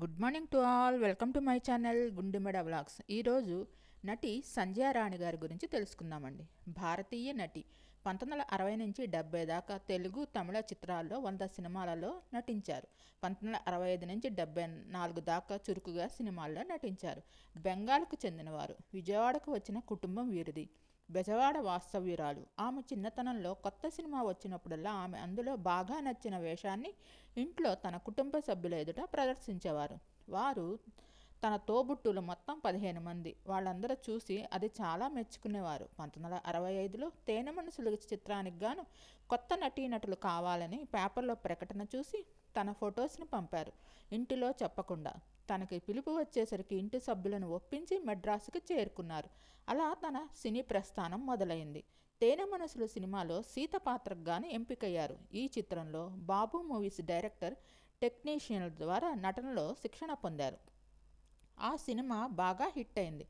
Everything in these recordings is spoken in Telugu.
Good morning to all welcome to my channel Gundemeda vlogs ఈరోజు నటి సంజయ రాణి గారి గురించి తెలుసుకుందామండి. భారతీయ నటి. పంతొమ్మిది వందల అరవై నుంచి డెబ్బై దాకా తెలుగు తమిళ చిత్రాల్లో వంద సినిమాలలో నటించారు. పంతొమ్మిది వందల అరవై ఐదు నుంచి డెబ్బై నాలుగు దాకా చురుకుగా సినిమాల్లో నటించారు. బెంగాల్కు చెందినవారు. విజయవాడకు వచ్చిన కుటుంబం వీరిది. బెజవాడ వాస్తవ్యురాలు. ఆమె చిన్నతనంలో కొత్త సినిమా వచ్చినప్పుడల్లా ఆమె అందులో బాగా నచ్చిన వేషాన్ని ఇంట్లో తన కుటుంబ సభ్యుల ఎదుట ప్రదర్శించేవారు. వారు తన తోబుట్టులు మొత్తం పదిహేను మంది. వాళ్ళందరూ చూసి అది చాలా మెచ్చుకునేవారు. పంతొమ్మిది వందల అరవై ఐదులో తేనె మనసులు చిత్రానికి గాను కొత్త నటీనటులు కావాలని పేపర్లో ప్రకటన చూసి తన ఫొటోస్ని పంపారు. ఇంటిలో చెప్పకుండా తనకి పిలుపు వచ్చేసరికి ఇంటి సభ్యులను ఒప్పించి మెడ్రాస్కి చేరుకున్నారు. అలా తన సినీ ప్రస్థానం మొదలైంది. తేనె మనసులు సినిమాలో సీత పాత్రకు గాను ఎంపికయ్యారు. ఈ చిత్రంలో బాబు మూవీస్ డైరెక్టర్ టెక్నీషియన్ల ద్వారా నటనలో శిక్షణ పొందారు. ఆ సినిమా బాగా హిట్ అయింది.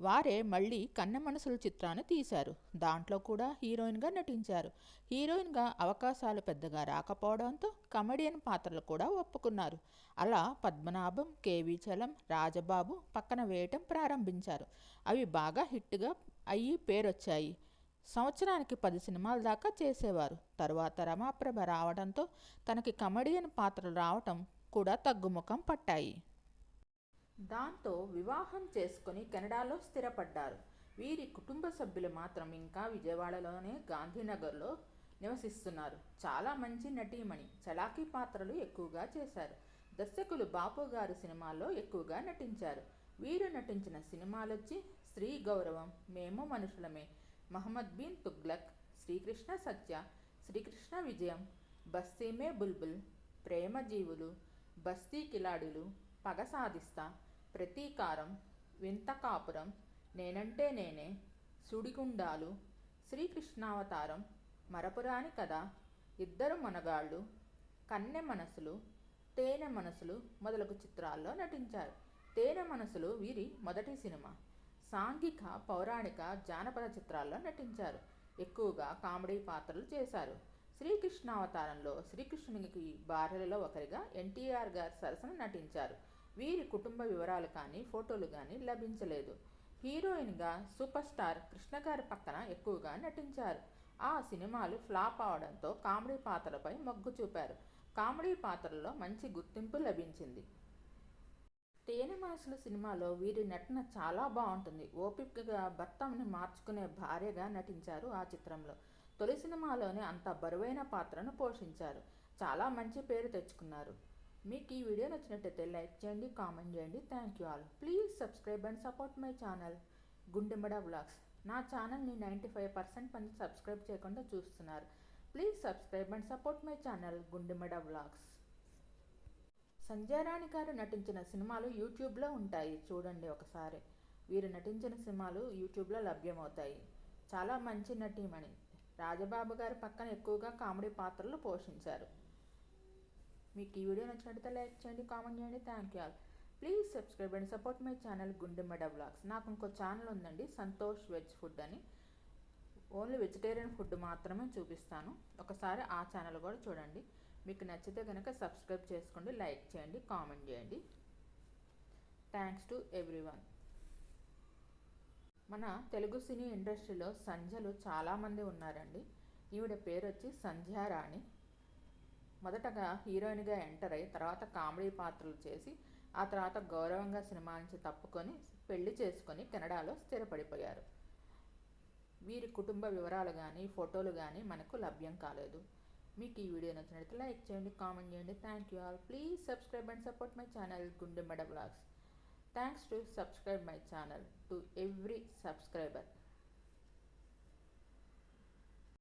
వారే మళ్ళీ కన్న మనసుల చిత్రాన్ని తీశారు. దాంట్లో కూడా హీరోయిన్గా నటించారు. హీరోయిన్గా అవకాశాలు పెద్దగా రాకపోవడంతో కమెడియన్ పాత్రలు కూడా ఒప్పుకున్నారు. అలా పద్మనాభం కేవీ చలం రాజబాబు పక్కన వేయటం ప్రారంభించారు. అవి బాగా హిట్గా అయ్యి పేరొచ్చాయి. సంవత్సరానికి పది సినిమాల దాకా చేసేవారు. తరువాత రమాప్రభ రావడంతో తనకి కమెడియన్ పాత్రలు రావటం కూడా తగ్గుముఖం పట్టాయి. దాంతో వివాహం చేసుకుని కెనడాలో స్థిరపడ్డారు. వీరి కుటుంబ సభ్యులు మాత్రం ఇంకా విజయవాడలోనే గాంధీనగర్లో నివసిస్తున్నారు. చాలా మంచి నటీమణి చలాకీ పాత్రలు ఎక్కువగా చేశారు. దర్శకులు బాపు గారు సినిమాల్లో ఎక్కువగా నటించారు. వీరు నటించిన సినిమాలొచ్చి స్త్రీ గౌరవం మేము మనుషులమే మహమ్మద్ బిన్ తుగ్లక్ శ్రీకృష్ణ సత్య శ్రీకృష్ణ విజయం బస్తీమే బుల్బుల్ ప్రేమ జీవులు బస్తీ కిలాడులు పగ సాధిస్తా ప్రతీకారం వింత కాపురం నేనంటే నేనే సుడిగుండాలు శ్రీకృష్ణావతారం మరపురాని కథ ఇద్దరు మనగాళ్ళు కన్నె మనసులు తేనె మనసులు మొదలగు చిత్రాల్లో నటించారు. తేనె మనసులు వీరి మొదటి సినిమా. సాంఘిక పౌరాణిక జానపద చిత్రాల్లో నటించారు. ఎక్కువగా కామెడీ పాత్రలు చేశారు. శ్రీకృష్ణావతారంలో శ్రీకృష్ణునికి భార్యలలో ఒకరిగా ఎన్టీఆర్ గారి సరసన నటించారు. వీరి కుటుంబ వివరాలు కానీ ఫోటోలు కానీ లభించలేదు. హీరోయిన్గా సూపర్ స్టార్ కృష్ణ గారి పక్కన ఎక్కువగా నటించారు. ఆ సినిమాలు ఫ్లాప్ అవడంతో కామెడీ పాత్రలపై మొగ్గు చూపారు. కామెడీ పాత్రల్లో మంచి గుర్తింపు లభించింది. తేనె మనసులు సినిమాలో వీరి నటన చాలా బాగుంటుంది. ఓపికగా భర్తని మార్చుకునే భార్యగా నటించారు ఆ చిత్రంలో. తొలి సినిమాలోనే అంత బరువైన పాత్రను పోషించారు. చాలా మంచి పేరు తెచ్చుకున్నారు. మీకు ఈ వీడియో నచ్చినట్టయితే లైక్ చేయండి కామెంట్ చేయండి. Thank you all please subscribe and support my channel Gundemada vlogs. నా ఛానల్ని నైంటీ ఫైవ్ పర్సెంట్ మంది సబ్స్క్రైబ్ చేయకుండా చూస్తున్నారు. Please subscribe and support my channel Gundemada vlogs. Sanjayarani గారు నటించిన సినిమాలు యూట్యూబ్లో ఉంటాయి. చూడండి ఒకసారి. వీరు నటించిన సినిమాలు యూట్యూబ్లో లభ్యమవుతాయి. చాలా మంచి నటీమణి. రాజబాబు గారి పక్కన ఎక్కువగా కామెడీ పాత్రలు పోషించారు. మీకు ఈ వీడియో నచ్చినట్లయితే లైక్ చేయండి కామెంట్ చేయండి. Thank you all please subscribe and support my channel Gundemada blogs నాకు ఇంకో ఛానల్ ఉందండి సంతోష్ వెజ్ ఫుడ్ అని. ఓన్లీ వెజిటేరియన్ ఫుడ్ మాత్రమే చూపిస్తాను. ఒకసారి ఆ ఛానల్ కూడా చూడండి. మీకు నచ్చితే కనుక సబ్స్క్రైబ్ చేసుకోండి లైక్ చేయండి కామెంట్ చేయండి. థ్యాంక్స్ టు ఎవ్రీవన్ మన తెలుగు సినీ ఇండస్ట్రీలో సంధ్యలు చాలామంది ఉన్నారండి. ఈవిడ పేరు వచ్చి సంధ్యారాణి మొదటగా హీరోయిన్గా ఎంటర్ అయి తర్వాత కామెడీ పాత్రలు చేసి ఆ తర్వాత గౌరవంగా సినిమా నుంచి తప్పుకొని పెళ్ళి చేసుకొని కెనడాలో స్థిరపడిపోయారు. వీరి కుటుంబ వివరాలు కానీ ఫోటోలు కానీ మనకు లభ్యం కాలేదు. మీకు ఈ వీడియో నచ్చినట్లయితే లైక్ చేయండి కామెంట్ చేయండి. Thank you all. Please subscribe and support my channel Gunde Meda blogs. Thanks to subscribe my channel to every subscriber.